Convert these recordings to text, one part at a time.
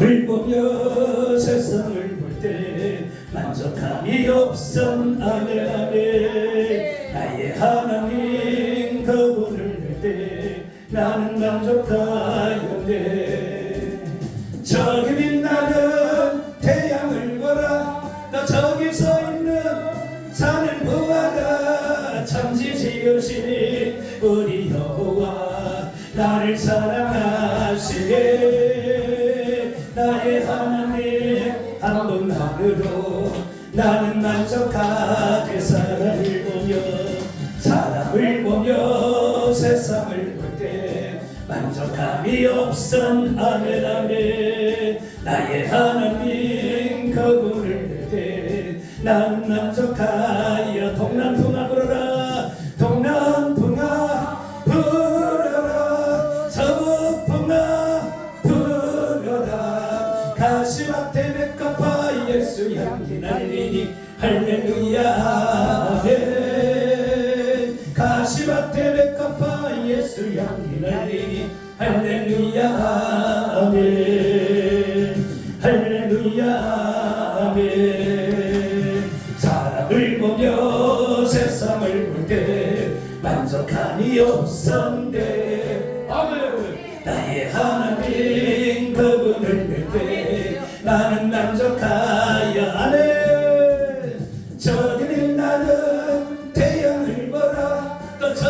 사람을 보며 세상을 볼 때 만족함이 없음 아멘 아멘 나의 하나님 그분을 볼 때 나는 만족하였네. 저기 빛나는 태양을 보라. 너 저기 서 있는 산을 보아라. 천지지으신 우리 여호와 나를 사랑하시네 나의 하나님 한 분만으로 나는 만족하게 사람을 보며 사람을 보며 세상을 볼 때 만족함이 아멘 아멘 나의 하나님 그분을 볼때 나는 만족하여 날리니 할렐루야. 아멘 가시밭에 맥가파 예수 향기 날리니 할렐루야. 아멘. 할렐루야. 아멘. 사람을 보며 세상을 볼 때 만족함이 없었는데. 아멘. 나의 하나님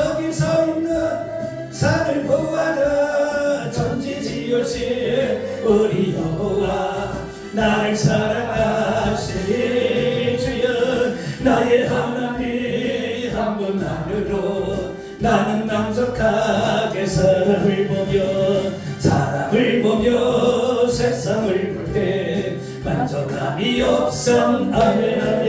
또 저기 서 있는 산을 보아라 전지지으신 우리 여호와 나를 사랑하시니 주여 나의 하나님 한 분만으로 나는 만족하게 사람을 보며 사람을 보며 세상을 볼 때 만족함이 없음. 아멘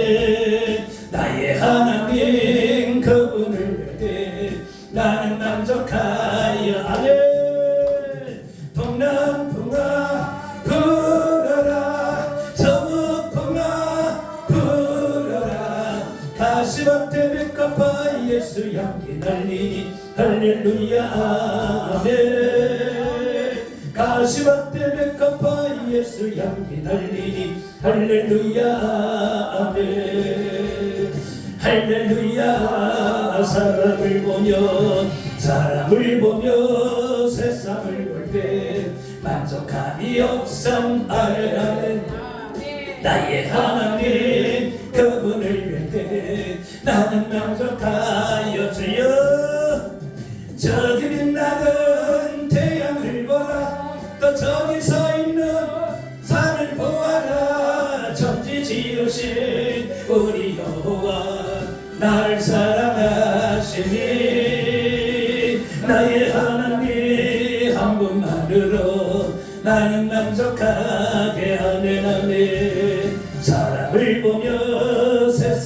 가시밭에 맥가파 예수 향기 날리니 할렐루야 아멘. 가시밭에 맥가파 예수 향기 날리니 할렐루야 아멘. 할렐루야 사람을 보며 사람을 보며 세상을 볼 때 만족함이 없음. 아멘 나의 하나님 때 나는 만족하여 주여. 저기 빛나는 태양을 보라. 또 저기 서 있는 산을 보아라. 천지 지으신 우리 여호와 나를 사랑하시니 나의 하나님 한 분만으로 나는 만족하게 아멘 아멘 사람을 보며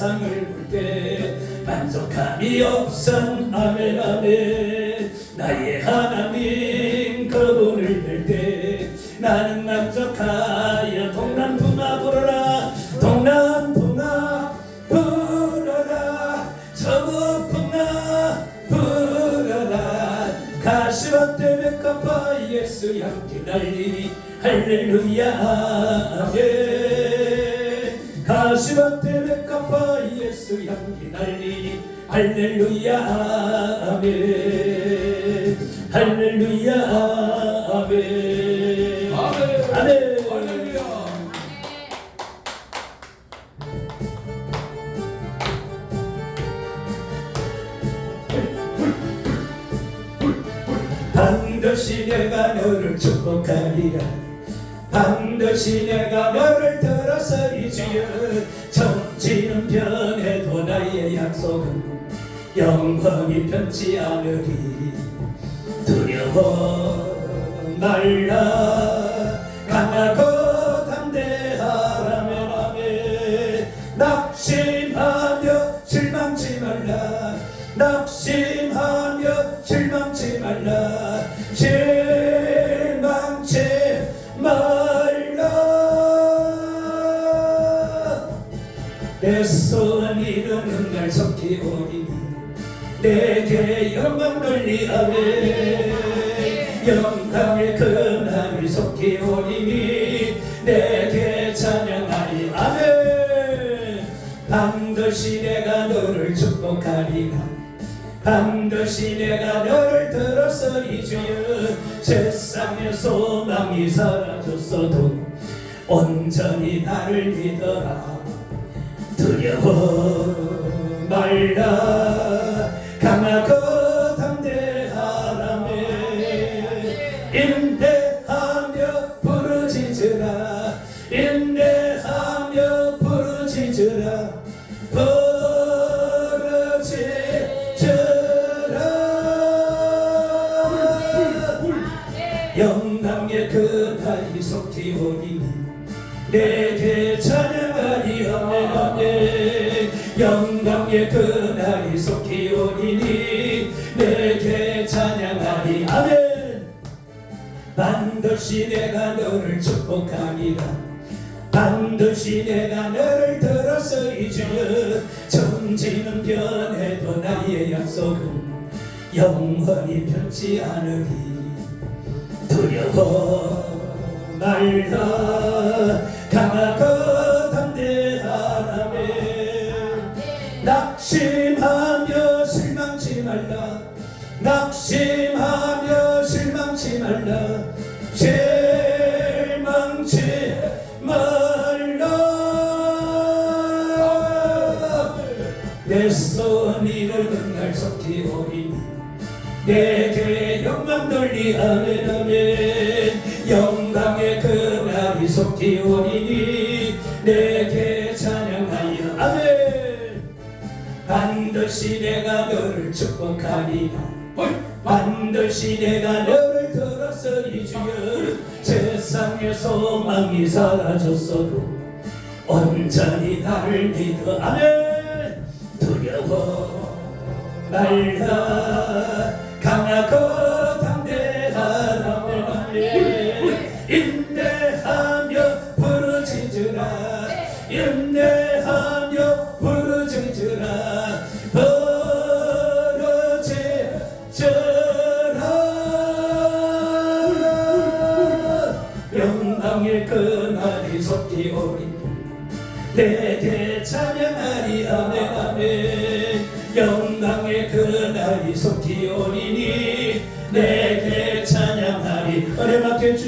세상을 볼 때 만족함이 없음 아멘 아멘. 나의 하나님 그분을 뵐 때 나는 만족하여 동남풍아 불어라 동남풍아 불어라. 서북풍아 불어라. 가시밭에 맥가파 예수 향기 날리니 할렐루야. 아멘 가시밭에 맥가파 예수 향기 날리니 할렐루야 아멘 할렐루야 아멘 아멘. 아멘 할렐루야. 반드시 내가 너를 축복하리라 반드시 내가 너를 들어서리 주여 천지는 변해도 나의 약속은 영원히 변치 않으리. 두려워 말라. 강하고 담대하라면 아멘. 낙심하며 실망치 말라. 낙심 선이름 흠날 섞이 오리니 내게 영광 돌리하네. 영광의 그날을 섞이 오리니 내게 찬양하리. 아멘. 반드시 내가 너를 축복하리라. 반드시 내가 너를 들어서 이주여 세상의 소망이 사라졌어도 온전히 나를 믿어라. 두려워 말라. 강하고 담대하라매 인내하며 부르짖으라. 인내하며 부르짖으라. 부르짖으라. 영광의 그날이 속히 오리니 내게 아멘 영광의 그날이 속히 오리니 내게 찬양하리. 아멘. 반드시 내가 너를 축복하리라 반드시 내가 너를 주여 정지는 변해도 나의 약속은 영원히 변치 않으리. 두려워 말라. 강하고 낙심하며 실망치 말라. 낙심하며 실망치 말라. 실망치 말라. 내 손이 늙은 날 속히 오리니 내게 영광 돌리 아멘 아멘. 영광의 그날이 오리니 내게 반드시 내가 너를 축복하리라 반드시 내가 너를 들었으니 주여 세상의 소망이 사라졌어도 온전히 나를 믿어. 아멘. 두려워 말라. 강하고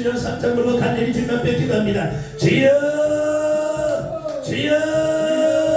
주여 삼창으로 간절히 주님 앞에 기도 합니다. 주여 주여